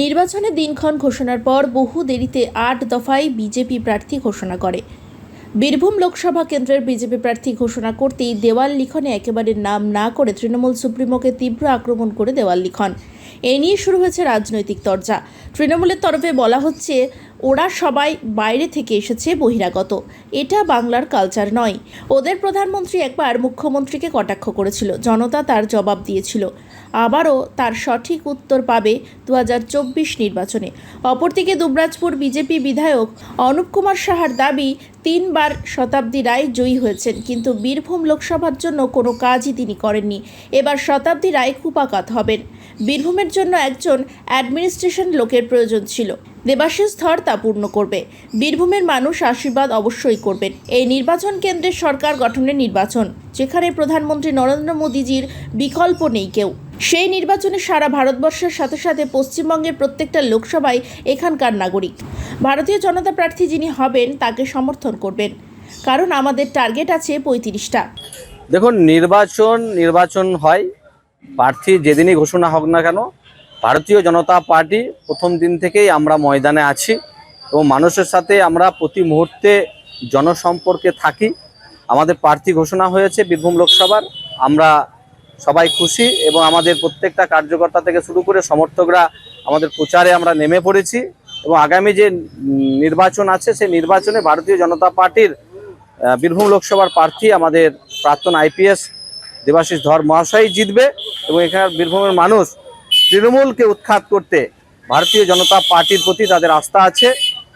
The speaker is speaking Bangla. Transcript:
নির্বাচনে দিনক্ষণ ঘোষণার পর বহু দেরিতে আট দফায় বিজেপি প্রার্থী ঘোষণা করে। বীরভূম লোকসভা কেন্দ্রের বিজেপি প্রার্থী ঘোষণা করতেই দেওয়াল লিখনে একেবারে নাম না করে তৃণমূল সুপ্রিমোকে তীব্র আক্রমণ করে দেওয়াল লিখন। এ নিয়ে শুরু হয়েছে রাজনৈতিক তরজা। তৃণমূলের তরফে বলা হচ্ছে ওরা সবাই বাইরে থেকে এসেছে বহিরাগত। এটা বাংলার কালচার নয়। ওদের প্রধানমন্ত্রী একবার মুখ্যমন্ত্রীকে কটাক্ষ করেছিল। জনতা তার জবাব দিয়েছিল। আবারও তার সঠিক উত্তর পাবে দু হাজার চব্বিশ নির্বাচনে। অপরদিকে দুবরাজপুর বিজেপি বিধায়ক অনুপ কুমার সাহার দাবি, তিনবার শতাব্দী রায় জয়ী হয়েছেন, কিন্তু বীরভূম লোকসভার জন্য কোনো কাজই তিনি করেননি। এবার শতাব্দী রায় কুপাকাত হবেন। বীরভূমের জন্য একজন অ্যাডমিনিস্ট্রেশন লোকের প্রয়োজন ছিল। দেবাশিস ধর তা পূর্ণ করবে। বীরভূমের মানুষ আশীর্বাদ অবশ্যই করবেন। এই নির্বাচন কেন্দ্রের সরকার গঠনের নির্বাচন, যেখানে প্রধানমন্ত্রী নরেন্দ্র মোদীজির বিকল্প নেই কেউ। সেই নির্বাচনে সারা ভারতবর্ষের সাথে সাথে পশ্চিমবঙ্গের প্রত্যেকটা লোকসভায় এখানকার নাগরিক। ভারতীয় জনতা প্রার্থী যিনি হবেন, তাকে সমর্থন করবেন। কারণ আমাদের টার্গেট আছে পঁয়ত্রিশটা। দেখুন, নির্বাচন নির্বাচন হয়। প্রার্থী যেদিনই ঘোষণা হোক না কেন ভারতীয় জনতা পার্টি প্রথম দিন থেকেই আমরা ময়দানে আছি এবং মানুষের সাথে আমরা প্রতি মুহূর্তে জনসম্পর্কে থাকি। আমাদের প্রার্থী ঘোষণা হয়েছে বীরভূম লোকসভার। আমরা সবাই খুশি এবং আমাদের প্রত্যেকটা কার্যকর্তা থেকে শুরু করে সমর্থকরা আমাদের প্রচারে আমরা নেমে পড়েছি এবং আগামী যে নির্বাচন আছে, সেই নির্বাচনে ভারতীয় জনতা পার্টির বীরভূম লোকসভার প্রার্থী আমাদের প্রাক্তন আইপিএস দেবাশিস ধর মহাশয় জিতবে এবং এখানে বীরভূমের মানুষ তৃণমূলকে উৎখাত করতে ভারতীয় জনতা পার্টির প্রতি তাদের আস্থা আছে।